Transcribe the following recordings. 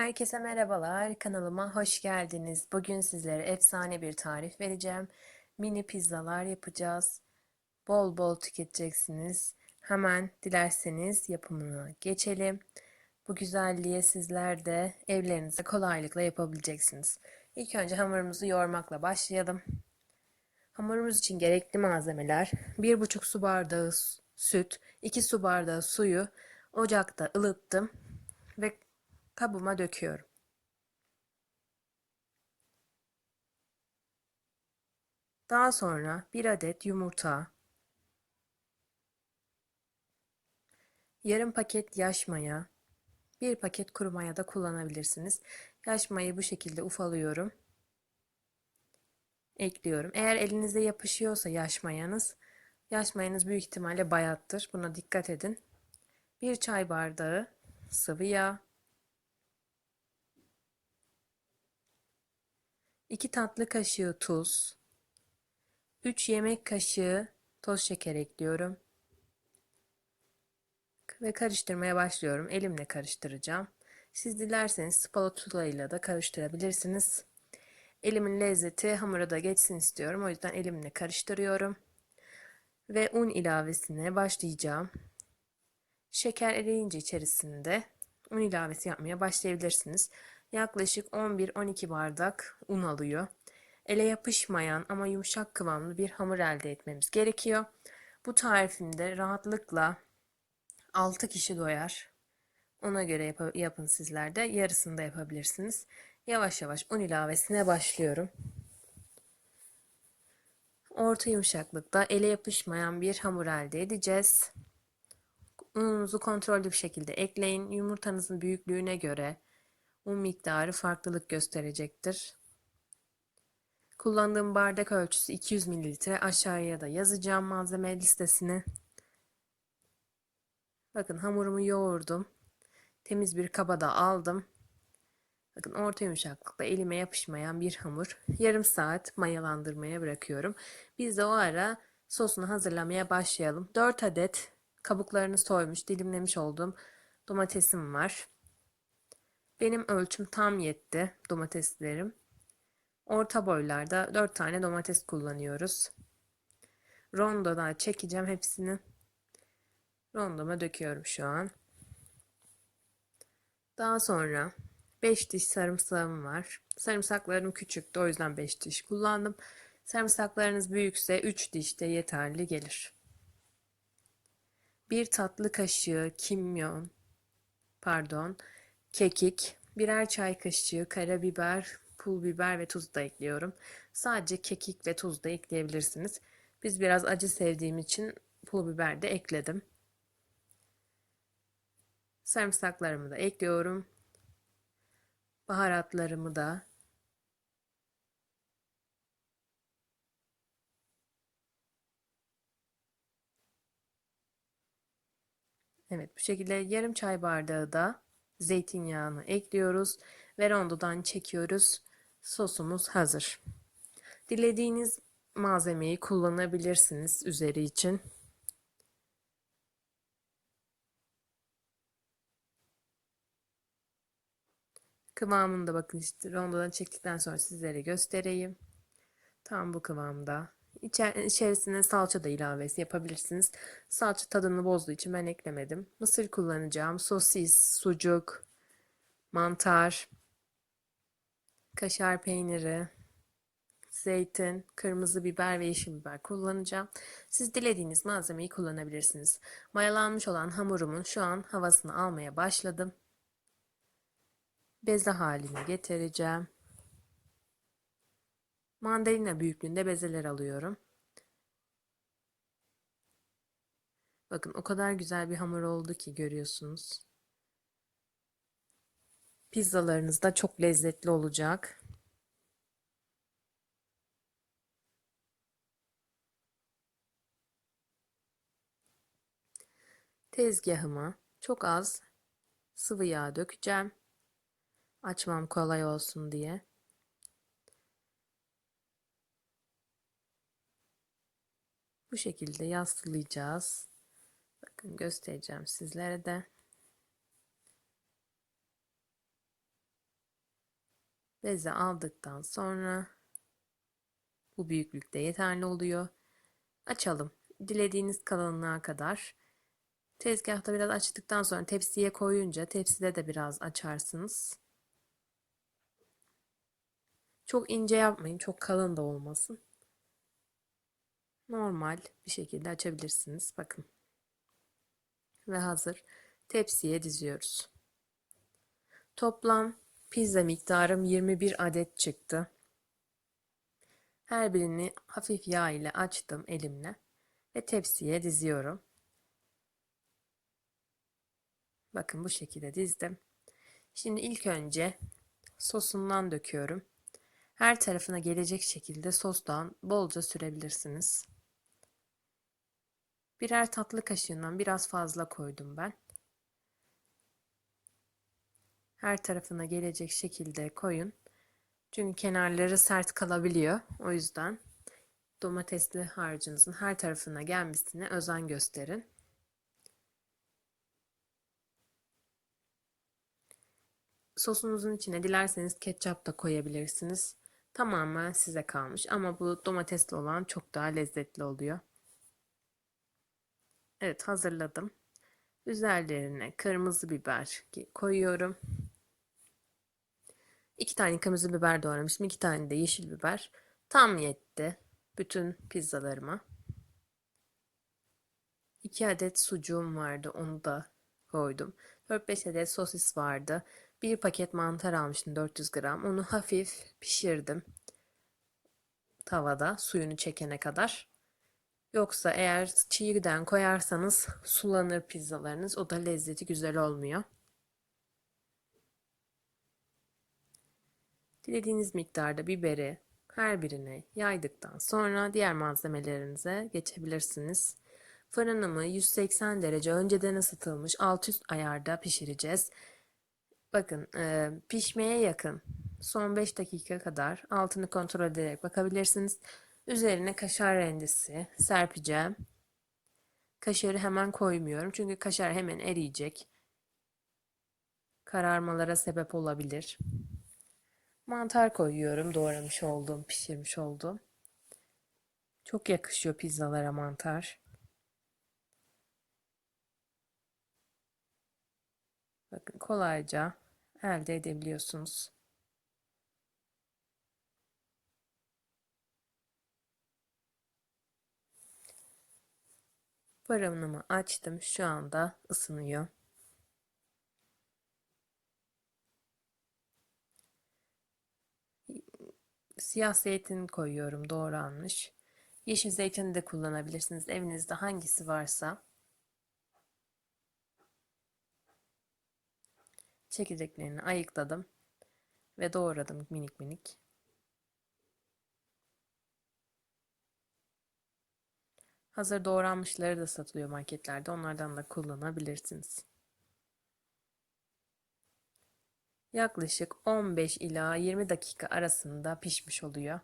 Herkese merhabalar, kanalıma hoş geldiniz. Bugün sizlere efsane bir tarif vereceğim. Mini pizzalar yapacağız. Bol bol tüketeceksiniz. Hemen dilerseniz yapımına geçelim. Bu güzelliğe sizler de evlerinizde kolaylıkla yapabileceksiniz. İlk önce hamurumuzu yoğurmakla başlayalım. Hamurumuz için gerekli malzemeler 1,5 su bardağı süt, 2 su bardağı suyu ocakta ılıttım ve kabıma döküyorum. Daha sonra bir adet yumurta, yarım paket yaş maya, bir paket kuru maya da kullanabilirsiniz. Yaş mayayı bu şekilde ufalıyorum. Ekliyorum. Eğer elinize yapışıyorsa yaş mayanız, yaş mayanız büyük ihtimalle bayattır. Buna dikkat edin. Bir çay bardağı sıvı yağ, 2 tatlı kaşığı tuz, 3 yemek kaşığı toz şeker ekliyorum. Ve karıştırmaya başlıyorum. Elimle karıştıracağım. Siz dilerseniz spatula ile de karıştırabilirsiniz. Elimin lezzeti hamura da geçsin istiyorum. O yüzden elimle karıştırıyorum. Ve un ilavesine başlayacağım. Şeker eriyince içerisinde un ilavesi yapmaya başlayabilirsiniz yaklaşık 11-12 bardak un alıyor. Ele yapışmayan ama yumuşak kıvamlı bir hamur elde etmemiz gerekiyor. Bu tarifimde rahatlıkla 6 kişi doyar. Ona göre yap yapın sizler de. Yarısını da yapabilirsiniz. Yavaş yavaş un ilavesine başlıyorum. Orta yumuşaklıkta ele yapışmayan bir hamur elde edeceğiz. Ununuzu kontrollü bir şekilde ekleyin. Yumurtanızın büyüklüğüne göre un miktarı farklılık gösterecektir. Kullandığım bardak ölçüsü 200 ml. Aşağıya da yazacağım malzeme listesini. Bakın hamurumu yoğurdum. Temiz bir kaba da aldım. Bakın orta yumuşaklıkta elime yapışmayan bir hamur. Yarım saat mayalandırmaya bırakıyorum. Biz de o ara sosunu hazırlamaya başlayalım. 4 adet kabuklarını soymuş, dilimlemiş olduğum domatesim var. Benim ölçüm tam yetti domateslerim. Orta boylarda 4 tane domates kullanıyoruz. Rondodan çekeceğim hepsini. Rondoma döküyorum şu an. Daha sonra 5 diş sarımsağım var. Sarımsaklarım küçüktü o yüzden 5 diş kullandım. Sarımsaklarınız büyükse 3 diş de yeterli gelir. 1 tatlı kaşığı kimyon, pardon, kekik, birer çay kaşığı karabiber, pul biber ve tuz da ekliyorum. Sadece kekik ve tuz da ekleyebilirsiniz. Biz biraz acı sevdiğim için pul biber de ekledim. Sarımsaklarımı da ekliyorum. Baharatlarımı da Evet bu şekilde yarım çay bardağı da zeytinyağını ekliyoruz ve rondodan çekiyoruz. Sosumuz hazır. Dilediğiniz malzemeyi kullanabilirsiniz üzeri için. Kıvamını da bakın işte rondodan çektikten sonra sizlere göstereyim. Tam bu kıvamda. İçer, içerisine salça da ilavesi yapabilirsiniz. Salça tadını bozduğu için ben eklemedim. Mısır kullanacağım. Sosis, sucuk, mantar, kaşar peyniri, zeytin, kırmızı biber ve yeşil biber kullanacağım. Siz dilediğiniz malzemeyi kullanabilirsiniz. Mayalanmış olan hamurumun şu an havasını almaya başladım. Beze haline getireceğim. Mandalina büyüklüğünde bezeler alıyorum. Bakın o kadar güzel bir hamur oldu ki görüyorsunuz. Pizzalarınız da çok lezzetli olacak. Tezgahıma çok az sıvı yağ dökeceğim. Açmam kolay olsun diye. Bu şekilde yaslayacağız. Bakın göstereceğim sizlere de. Beze aldıktan sonra bu büyüklükte yeterli oluyor. Açalım. Dilediğiniz kalınlığa kadar. Tezgahta biraz açtıktan sonra tepsiye koyunca tepside de biraz açarsınız. Çok ince yapmayın. Çok kalın da olmasın. Normal bir şekilde açabilirsiniz. Bakın. Ve hazır. Tepsiye diziyoruz. Toplam pizza miktarım 21 adet çıktı. Her birini hafif yağ ile açtım elimle ve tepsiye diziyorum. Bakın bu şekilde dizdim. Şimdi ilk önce sosundan döküyorum. Her tarafına gelecek şekilde sostan bolca sürebilirsiniz. Birer tatlı kaşığından biraz fazla koydum ben. Her tarafına gelecek şekilde koyun. Çünkü kenarları sert kalabiliyor. O yüzden domatesli harcınızın her tarafına gelmesine özen gösterin. Sosunuzun içine dilerseniz ketçap da koyabilirsiniz. Tamamen size kalmış ama bu domatesli olan çok daha lezzetli oluyor. Evet hazırladım. Üzerlerine kırmızı biber koyuyorum. İki tane kırmızı biber doğramışım. iki tane de yeşil biber. Tam yetti. Bütün pizzalarıma. İki adet sucuğum vardı. Onu da koydum. 4-5 adet sosis vardı. Bir paket mantar almıştım 400 gram. Onu hafif pişirdim. Tavada suyunu çekene kadar. Yoksa eğer çiğden koyarsanız sulanır pizzalarınız. O da lezzeti güzel olmuyor. Dilediğiniz miktarda biberi her birine yaydıktan sonra diğer malzemelerinize geçebilirsiniz. Fırınımı 180 derece önceden ısıtılmış alt üst ayarda pişireceğiz. Bakın e, pişmeye yakın son 5 dakika kadar altını kontrol ederek bakabilirsiniz. Üzerine kaşar rendesi serpeceğim. Kaşarı hemen koymuyorum çünkü kaşar hemen eriyecek. Kararmalara sebep olabilir. Mantar koyuyorum doğramış olduğum, pişirmiş olduğum. Çok yakışıyor pizzalara mantar. Bakın kolayca elde edebiliyorsunuz. Fırınımı açtım. Şu anda ısınıyor. Siyah zeytin koyuyorum doğranmış. Yeşil zeytini de kullanabilirsiniz. Evinizde hangisi varsa. Çekirdeklerini ayıkladım ve doğradım minik minik. Hazır doğranmışları da satılıyor marketlerde. Onlardan da kullanabilirsiniz. Yaklaşık 15 ila 20 dakika arasında pişmiş oluyor.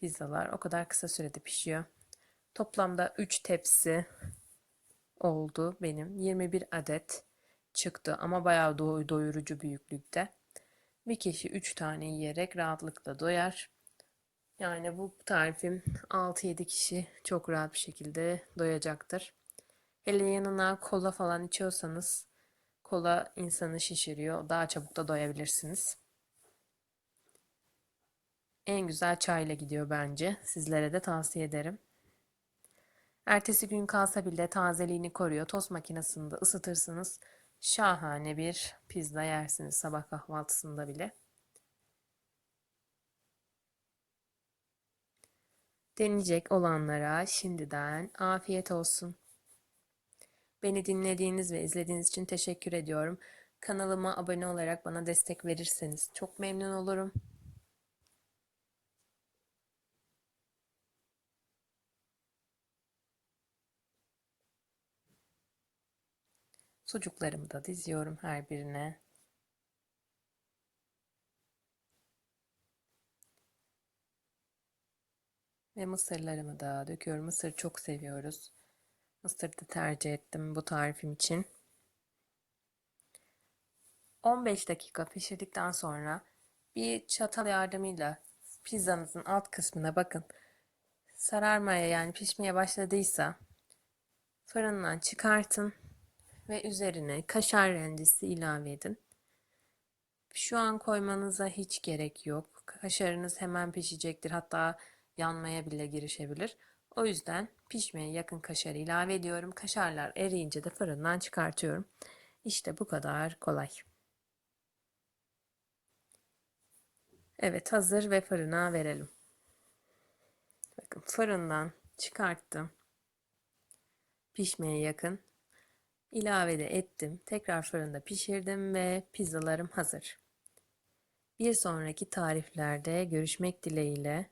Pizzalar o kadar kısa sürede pişiyor. Toplamda 3 tepsi oldu benim. 21 adet çıktı ama bayağı doyurucu büyüklükte. Bir kişi 3 tane yiyerek rahatlıkla doyar. Yani bu tarifim 6-7 kişi çok rahat bir şekilde doyacaktır. Hele yanına kola falan içiyorsanız kola insanı şişiriyor. Daha çabuk da doyabilirsiniz. En güzel çayla gidiyor bence. Sizlere de tavsiye ederim. Ertesi gün kalsa bile tazeliğini koruyor. Tost makinesinde ısıtırsınız. Şahane bir pizza yersiniz sabah kahvaltısında bile. Deneyecek olanlara şimdiden afiyet olsun. Beni dinlediğiniz ve izlediğiniz için teşekkür ediyorum. Kanalıma abone olarak bana destek verirseniz çok memnun olurum. Sucuklarımı da diziyorum her birine. Ve mısırlarımı da döküyorum. Mısır çok seviyoruz. Mısır da tercih ettim bu tarifim için. 15 dakika pişirdikten sonra bir çatal yardımıyla pizzanızın alt kısmına bakın. Sararmaya yani pişmeye başladıysa fırından çıkartın ve üzerine kaşar rendesi ilave edin. Şu an koymanıza hiç gerek yok. Kaşarınız hemen pişecektir. Hatta yanmaya bile girişebilir. O yüzden pişmeye yakın kaşarı ilave ediyorum. Kaşarlar eriyince de fırından çıkartıyorum. İşte bu kadar kolay. Evet hazır ve fırına verelim. Bakın fırından çıkarttım. Pişmeye yakın. İlave de ettim. Tekrar fırında pişirdim ve pizzalarım hazır. Bir sonraki tariflerde görüşmek dileğiyle.